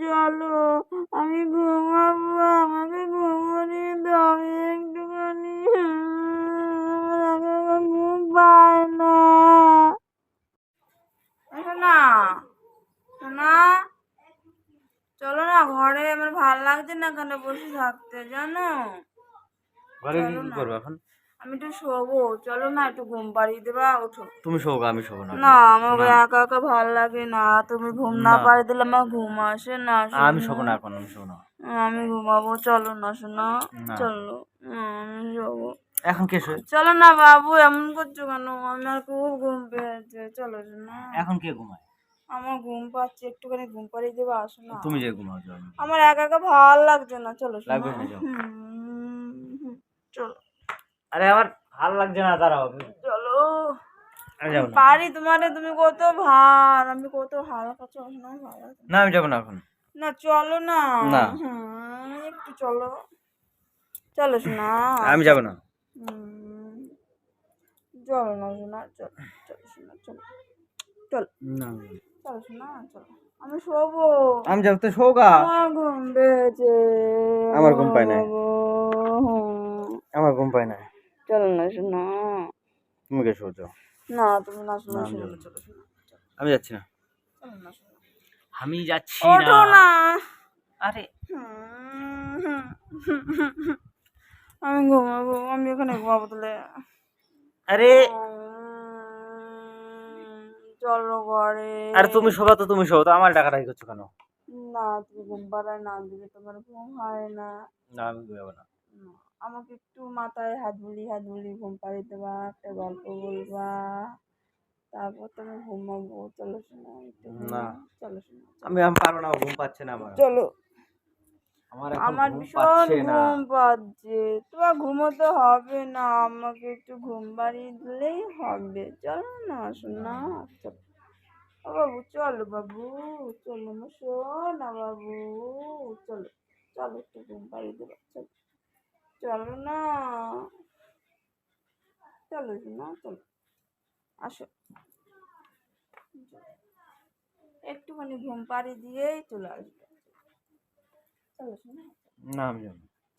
চলো আমি ঘুমাবো আমাকে ঘুমোনি দাও একটুখানি। ঘুম পায় না। না না চলো না ঘরে আমার ভালো লাগছে না এখানে বসে থাকতে জানো? ঘরে কি না। করব এখন? আমি একটু শোবো। চলো না একটু ঘুম পাড়িয়ে দেবা ওঠো। তুমি শোক আমি শোবো না। না আমাকে একা একা ভালো লাগে না। তুমি ঘুম না। পাড়িয়ে দিলে আমার ঘুম আসে না আমি শোবো না এখন আমি শোবো না। আমি ঘুমাবো চলো না শোনা। চলো আমি শোবো। এখন কে শোয়? চলো না বাবু এমন করছ কেন? আমার খুব ঘুম পেয়েছে। চলো শোনা। এখন কে ঘুমায়? আমার ঘুম পাচ্ছে একটুখানি ঘুম পাড়িয়ে দেবে আসো না। তুমি যে ঘুমাও আমার একা একা ভালো লাগছে না। চলো শোনা। লাগবে না, চলো। আরে আমার ভালো লাগছে না দাঁড়াও চলো। পারি তোমারে তুমি কত ভার আমি কত হালকা চলো না ভালো না। না আমি যাব না এখন। না চলো না। না। একটু চলো। চলো শোনা। আমি যাব না। চলো না শোনা চলো চলো শোনা চলো। চলো। না চলো শোনা চলো। আমি শোবো। আমি যাব তো শোগা। আমার ঘুম পেয়েছে আমার ঘুম পায় নাই। বাবু, আমার ঘুম পায় না চলো না শোনা। তুমি কে শো যাও না তুমি না শোনা না, আমি শোনো চলো। শোনা আমি যাচ্ছি না। না শোনা। আমি যাচ্ছি ওঠো না। আরে। আমি ঘুমাবো আমি এখানে ঘুমাবো তাহলে। আরে। চলো ঘরে। আরে তুমি শোবা তো তুমি শো তো আমার টাকা রাখি করছ কেন? না তুমি ঘুম পাড়ায় না দিলে তোমার ঘুম হয় না। না আমি ঘুমাবো না। না, আমাকে একটু মাথায় হাত বুলি হাত বুলি ঘুম পাড়িয়ে দেবা একটা গল্প বলবা। তারপর তুমি ঘুমাবো চলো শোনা একটু না। চলো শোনা আমি আমি পারব না ঘুম পাচ্ছে না আমার। চলো। আমার আমার ভীষণ ঘুম পাচ্ছে। তোমার ঘুমোতে হবে না। আমাকে একটু ঘুম বাড়িয়ে দিলেই হবে। চলো না শোনা বাবু চলো বাবু চলো না শোনা বাবু। চলো চলো একটু ঘুম পাড়িয়ে দেবো চলো। চলো না। চলো না চলো। আসো। একটুখানি ঘুম পাড়ি দিয়েই চলে আসবে। চলো শোনা না আমি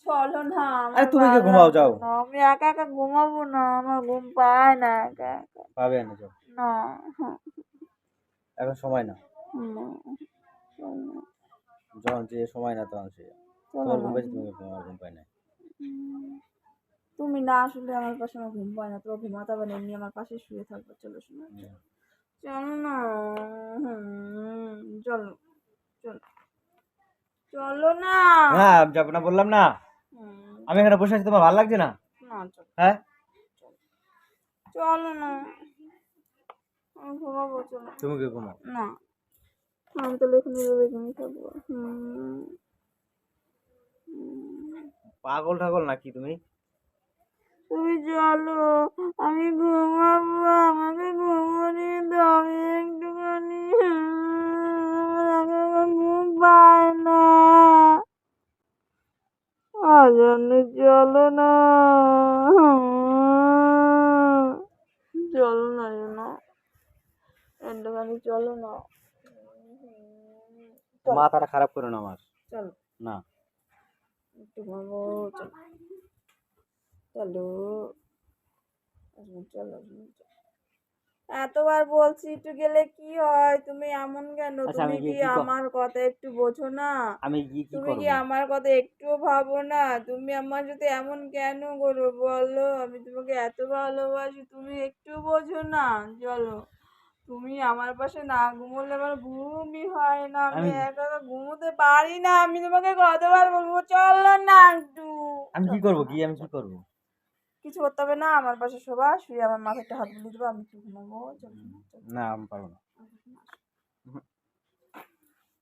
চলো না আরে তুমি কি ঘুমাও, যাও। আমি একা একা ঘুমাবো না আমার ঘুম পায় না একা একা। পাবে না যাও। না হ্যাঁ, এখন সময় না। যখন যে সময় না তখন সে তোমার ঘুম পাচ্ছে তুমি ঘুম পায় না তুমি না আসলে আমার পাশে আমার ঘুম পায় না। তোমার ঘুমাতে হবে না এমনি আমার পাশে শুয়ে থাকবে চলো শোনো। চলো না চলো চলো চলো না। না আমি যাব না বললাম না। আমি এখানে বসে আছি তোমার ভালো লাগছে না? হ্যাঁ? চলো না। আমি ঘুমাবো চলো। তুমি কি ঘুমাও। না। আমি তাহলে এখানে ঘুমিয়ে থাকব। হুম। পাগল ঠাগল নাকি তুমি? তুমি চলো আমি ঘুমাবো আমাকে ঘুমোনি দাও একটুখানি ঘুম পায় না। আজন্য চলো না। চলো না না একটুখানি চলো না। মাথাটা খারাপ করো না আমার? চলো। না। একটু ঘুমাবো চলো চলো। এতবার বলছি একটু গেলে কি হয়? তুমি এমন কেন? আচ্ছা, তুমি কি আমার কথা একটু বোঝো না? আমি কি কি তুমি কি আমার কথা একটুও ভাবো না? তুমি আমার সাথে এমন কেন করো বলো? আমি তোমাকে এত ভালোবাসি তুমি একটু বোঝো না? চলো। তুমি আমার পাশে না ঘুমোলে আমার ঘুমই হয় না। আমি একা ঘুমোতে পারি না। আমি তোমাকে কতবার বলব? চলো না একটু আমি কি করব? কি আমি কি করব? কিছু করতে হবে না আমার পাশে শোবা। শুয়ে আমার মাথাটা হাত বুলিয়ে দেবো আমি একটু ঘুমাবো? না, আমি পারব না।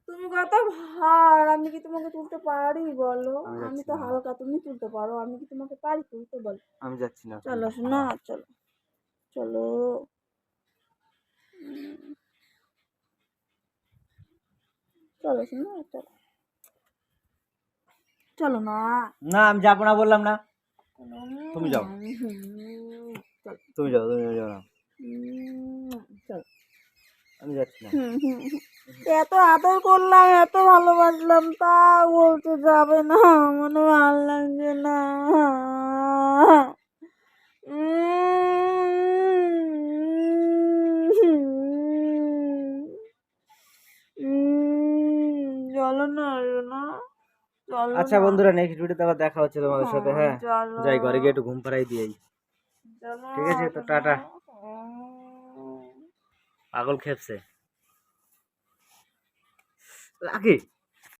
তুমি কত ভার আমি কি তোমাকে তুলতে পারি বলো? আমি আমি তো হালকা তুমি তুলতে পারো আমি কি তোমাকে পারি তুলতে বলো? আমি যাচ্ছি না। চলো শোনা চলো। চলো। চলো শোনা চলো। চলো না। না আমি যাব না বললাম না। তুমি যাও। তুমি যাও তুমি যাও না। চলো। আমি যাচ্ছি না। এত আদর করলাম এত ভালোবাসলাম তা বলতে যাবে না মনে ভালো লাগছে না উম, চলো না না চলো আচ্ছা বন্ধুরা নেক্সট ভিডিওতে আবার দেখা হচ্ছে তোমাদের সাথে হ্যাঁ। যাই ঘরে গিয়ে একটু ঘুম পাড়াই দিয়ে চলো। ঠিক আছে, তো টাটা। পাগল খেপছে। লাগে